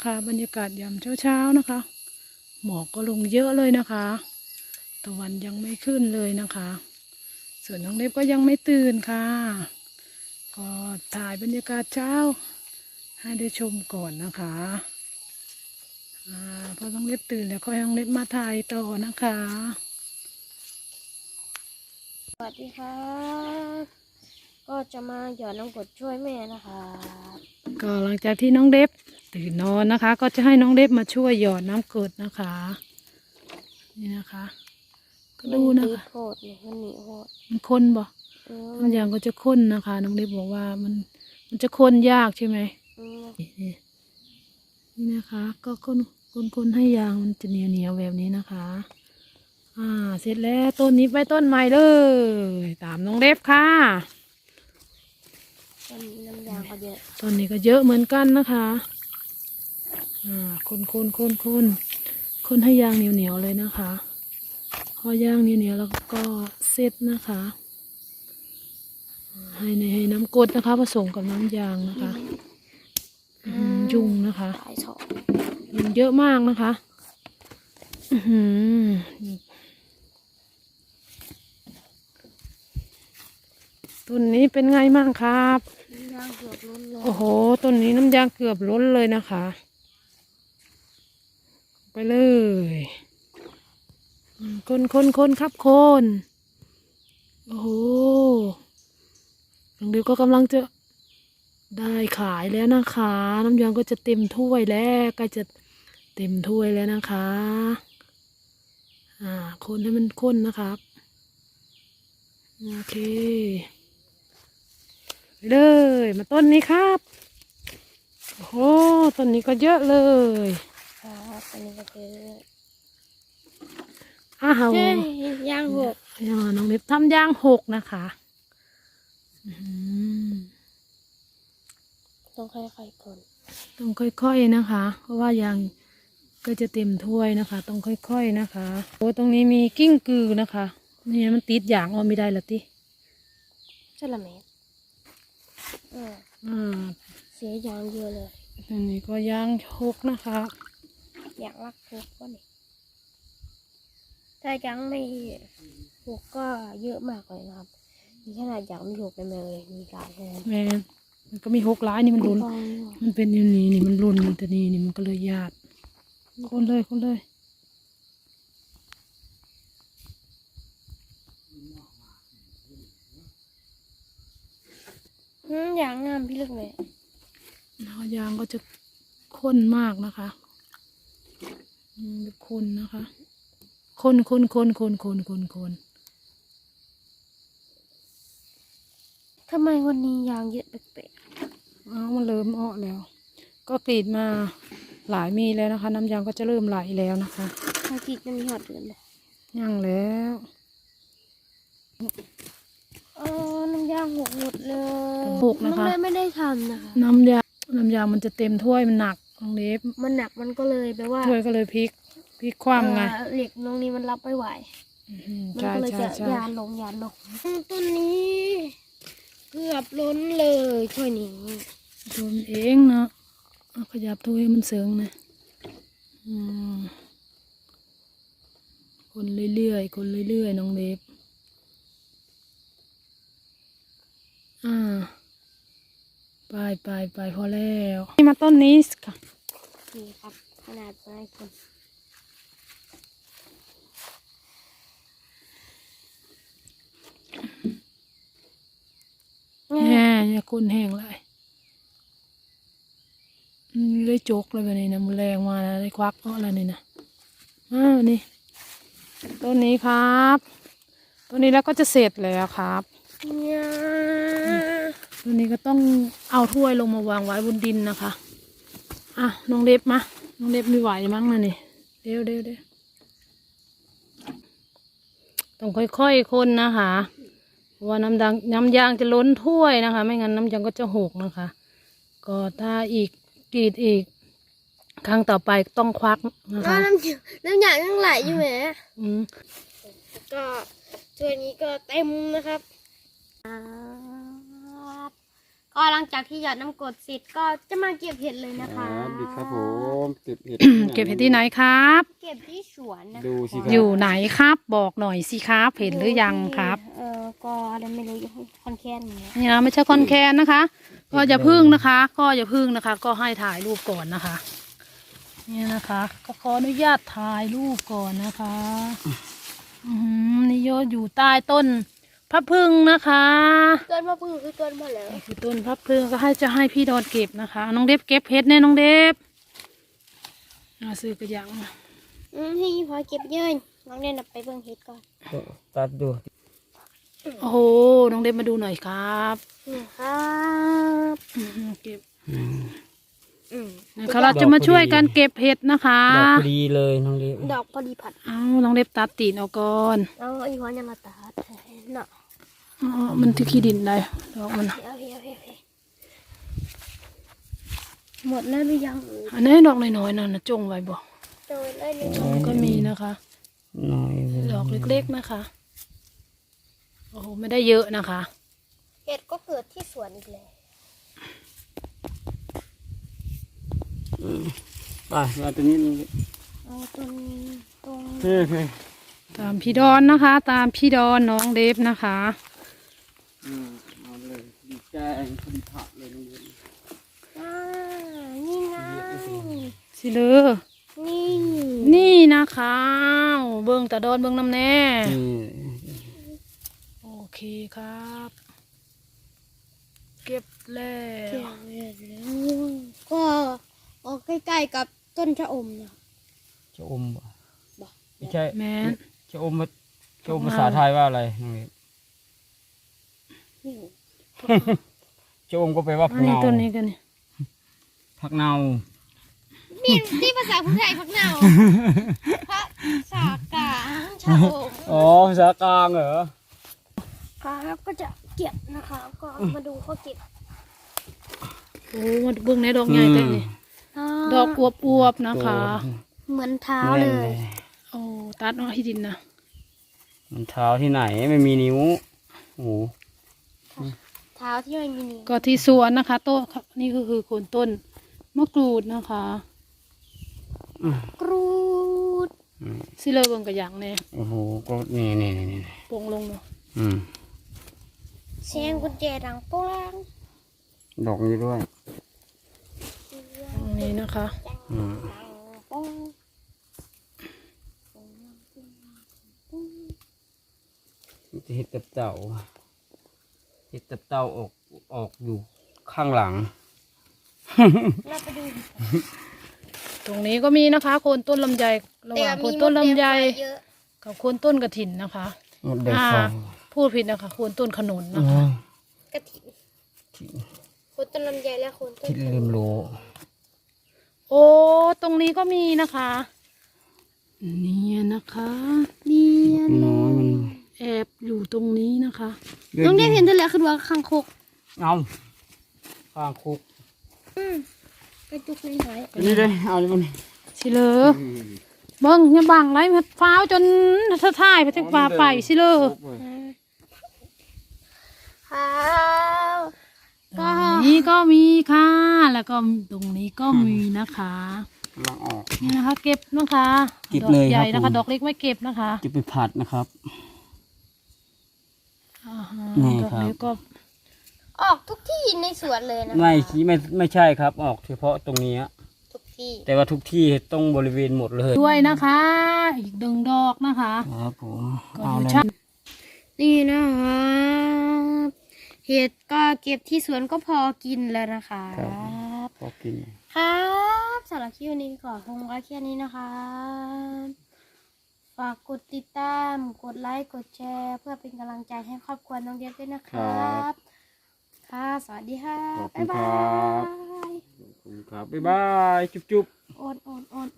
นะคะ บรรยากาศยามเช้าๆนะคะ หมอกก็ลงเยอะเลยนะคะตะวันยังไม่ขึ้นเลยนะคะ ส่วนน้องเล็บก็ยังไม่ตื่นค่ะ ก็ถ่ายบรรยากาศเช้า ให้ได้ชมก่อนนะคะอ่าพอน้องเล็บตื่นแล้วก็ให้น้องเล็บมาถ่ายต่อนะคะ สวัสดีครับก็จะมาหยอดน้ำกรดช่วยแม่นะคะ ก็หลังจากที่น้องเล็บ ตื่นนอนนะคะ ก็จะให้น้องเล็บมาช่วยหยอดน้ำกรดนะคะ นี่นะคะ ก็ดูนะมัคะโหดเนี่ยมันหนีโหดมันข้นบ่เออน้ำยางก็จะข้นนะคะ น้องเล็บบอกว่ามันมันจะข้นยากใช่ไหมอืมนี่นี่นะคะ ก็คนคนคนให้ยางมันจะเหนียวเหนียวๆแบบนี้นะคะ อ่า เสร็จแล้วต้นนี้ไปต้นใหม่เลย ตามน้องเล็บค่ะตอนนี้น้ำยางก็เยอะ ต้นนี้ก็เยอะเหมือนกันนะคะอ่า คนคนคนคนคนให้ยางเหนียวเหนียวๆเลยนะคะพอย่างเหนียวเหนียวๆแล้วก็เซตนะคะอ่าให้ในให้น้ำกรดนะคะ ผสมกับน้ำยางนะคะอืมยุงนะคะสายสองยุงเยอะมากนะคะอื้อหือต้นนี้เป็นไงมั่งครับน้ำยางเกือบล้นเลยโอ้โห ต้นนี้น้ำยางเกือบล้นเลยนะคะ ไปเลยคนคนคนครับคนโอ้โหน้องดิวก็กำลังจะได้ขายแล้วนะคะ น้ำยางก็จะเต็มถ้วยแล้วใกล้จะเต็มถ้วยแล้วนะคะ อ่า คนให้มันข้นนะครับโอเคไปเลย มาต้นนี้ครับ โอ้โหต้นนี้ก็เยอะเลย ครับอันนี้ก็คืออ้าวเฮ้ยยางหกอ่าน้องเล็บทำยางหกนะคะอื้อหือต้องค่อยๆคนต้องค่อยๆนะคะ เพราะว่ายางก็จะเต็มถ้วยนะคะ ต้องค่อยๆนะคะโอ้ตรงนี้มีกิ้งกือนะคะนี่มันติดยางออกไม่ได้ละติใช่ละเมตรเอออ่าเสียยางเยอะเลยตรงนี้ก็ยางหกนะคะ อยากรักหกก็นี่ถ้ายังไม่หกก็เยอะมากเลยนะครับ มีขนาดอยากไม่หกเลยเลย มีการแทนแม่นมันก็มีหกหลายนี่มันรุนมันเป็นอย่างนี้นี่มันรุนมันแต่นี่นี่มันก็เลยยาดคนเลยคนเลยอืมอย่างงามพี่เลือกเลยแล้วยางก็จะข้นมากนะคะ อืมแบบข้นนะคะข้นข้นข้นข้นข้นข้นข้นทำไมวันนี้ยางเยอะแปลกอ้าวมันเริ่มออกแล้ว ก็กรีดมาหลายมีแล้วนะคะ น้ำยางก็จะเริ่มไหลแล้วนะคะๆถ้ากินจะมีหอดเดือนเลยย่างแล้วเออน้ำยางหกหมดเลยหกนะคะน้ำเลยไม่ได้ทำนะคะน้ำยางน้ำยางมันจะเต็มถ้วยมันหนัก ตรงเล็บมันหนักมันก็เลยแปลว่าถ้วยก็เลยพลิกพลิกคว่ำไงเอ่อเหล็กตรงนี้มันรับไม่ไหว อื้อหือมันใช่ก็เลยใช่จะใช่ยานลงยานลงต้นนี้ เกือบล้นเลยช่วยนี้โดนเองเนาะเอาขยับถ้วยให้มันเสริงนะอืมคนเรื่อยๆคนเรื่อยๆน้องเล็บอ่า ไปไปไปพอแล้วนี่มาต้นนี้ค่ะนี่ครับ ขนาดไม้คนแหมอย่าก้นแห้งเลยอืมได้จกเลยแบบนี้นะมันแรงมาแล้วได้ควักเอาอะไรนี่นะอ้าวนี่ต้นนี้ครับ ต้นนี้แล้วก็จะเสร็จแล้วครับเนี่ย ต้นนี้ก็ต้องเอาถ้วยลงมาวางไว้บนดินนะคะ อะน้องเล็บมาน้องเล็บไม่ไหวมั้งนะนี่เดี๋ยวเดี๋ยวเดี๋ยวต้องค่อยๆคนนะคะเพราะว่าน้ำดังน้ำยางจะล้นถ้วยนะคะ ไม่งั้นน้ำยางก็จะหกนะคะ ก็ถ้าอีกกรีดอีก ครั้งต่อไปต้องควักนะน้คะำน้ำยางยังไหลอยู่ไหมอืมก็ช่วยนี้ก็เต็มนะครับครับ ก็ก็หลังจากที่หยอดน้ำกรดเสร็จก็จะมาเก็บเห็ดเลยนะคคะรับดีครับผมเก็บเห็ดเก็บเห็ดที่ไหนครับ เก็บที่สวนนะคะดูสิครับอยู่ไหนครับ บอกหน่อยสิครับเห็นหรือยังครับ เออก็อะไรไม่รู้อยู่คอนแคนอย่างเงี้ยนี่นะไม่ใช่คอนแคนนะคะ ก็อย่าพึ่งนะคะ ก็อย่าพึ่งนะคะ ก็ให้ถ่ายรูปก่อนนะคะนี่นะคะ ก็ขออนุญาตถ่ายรูปก่อนนะคะ อืมนี่โยอยู่ใต้ต้น พระพึ่งนะคะต้นมะพร้าวคือต้นมะแล้วนี่คือต้นพระพึ่งก็ให้จะให้พี่ดอนเก็บนะคะ น้องเดฟเก็บเพชรแน่น้องเดฟอาซื้อกระยังอืมให้พอเก็บเยินน้องเด่นเอาไปเบิ่งเห็ดก่อนตัดดูโอ้โหน้องเดฟมาดูหน่อยครับนี่ครับอืมเก็บอืมนะคะเราจะมาช่วยกันเก็บเห็ดนะคะดอกพอดีเลยน้องเล็กดอกพอดีผัดเอาน้องเดฟตัดตีนเอาก่อนเอาอีหัวยังมาตัด เนาะอ๋อมันที่ขี้ดินได้ดอกมันเฮ้ยเฮ้ยเฮ้ยเฮ้ยหมดแล้วหรือยังอันนี้ดอกน้อยๆนั่นนะจงไว้บ่โดยเลยหนึ่งก็มีนะคะน้อยเลยดอกเล็กๆนะคะโอ้โหไม่ได้เยอะนะคะเห็ดก็เกิดที่สวนอีกแล้วไปมาตัวนี้น้องเล็กเอาต้นตรง เฮ้ยเฮ้ย ตามพี่ดอนนะคะ ตามพี่ดอนน้องเดฟนะคะอืมเอาเลยดีแกงพอดีผักเลยน้องเล็กอ่านี่ไงสิเลอนี่นี่นะคะเบิ้งตาดอนเบิ้งน้ำแน่นี่โอเคครับ เก็บแล้เก็วบเห็ดแล้วก็ออกใกล้ๆกับต้นชะอมนะจะอมบ่บ่ไม่ใช่แม นจะอมมาจะอมภาษาไทยว่าอะไรน้องเล็กนี่จะอมก็แปลว่าอัผันกนี้เนาต้นนี้กันนี่ผักเนามีที่ภาษาพูไทยพักเนาพระสากาชะอมอ๋อภาษากลางเหรอครับก็จะเก็บนะคะก็มาดูเขาเก็บโอ้มาเบิ้งในดอกใหญ่แต่นี่ดอกอวบอวบๆนะคะ เหมือนเท้าแน่เลนย โอ้ตัดเอาที่ดินนะมันเท้าที่ไหนไม่มีนิ้วโอ้โหเท้าที่ไม่มีนิ้วก็ที่สวนนะคะ โต๊ะนี่ก็คือโคนต้นมะกรูดนะคะกรูดสิเลอเบิ้งกระยังแน่โอ้โหก็นี่นี่นี่นี่โป่งลงเนาะอืมเสียงกุญแจดังโป้งดอกนี้ด้วยตรงนี้นะคะ อืม ดังโป้ง จะเห็ดตับเต่า เห็ดตับเต่าออกออกอยู่ข้างหลัง เราไปดูตรงนี้ก็มีนะคะ โคนต้นลำไยระหว่างโคนต้นลำไยเยอะกับโคนต้นกระถินนะคะหมดแดงอ่าไฟพูดผิดนะคะโคนต้นขนุนโอ้นะคะยกระถิ่นคนต้นลำไยและคนต้นคิดลืมโลโอ้ตรงนี้ก็มีนะคะ เนี่ยนะคะเนี่ยน้อยมัน แอบอยู่ตรงนี้นะ คะน้องได้เห็นทะเลคือว่าคังคกเอาข้างคุกกระจุกน้อยอันนี้เลยเอาเลยมันสิเลอเบิ้งอย่าบังไรมันฟ้าวจนสะท้ายไปถึงฟ้าไปสิเลอๆครับตรงนี้ก็มีค่ะ แล้วก็ตรงนี้ก็มีนะคะกำลังออกนี่นะคะ เก็บนะคะ เก็บดอกเลยใหญ่ครับนะคะผมดอกเล็กไม่เก็บนะคะจะไปผัดนะครับ อ่าฮะนี่ดอกครับ นี้ก็ออกทุกที่ในสวนเลยนะไม่ชี้ไม่ไม่ใช่ครับ ออกเฉพาะตรงนี้ทุกที่แต่ว่าทุกที่ต้องบริเวณหมดเลยด้วยนะคะ อีกดึงดอกนะคะ ครับผมก็เอาอยู่เลยชั้นนี่นะครับเห็ดก็เก็บที่สวนก็พอกินแล้วนะคะพอกิน ครับสำหรับคลิปนี้ขอคงไว้แค่นี้นะคะ ฝากกดติดตาม กดไลค์ กดแชร์ เพื่อเป็นกำลังใจให้ครอบครัวน้องเดียบด้วยนะครับค่ะ สวัสดีค่ะ ขอบคุบ๊ายณบาครับ ย ขอบคุณครับ บ๊ายบาย จุ๊บจุ๊บ โอนโอนโอน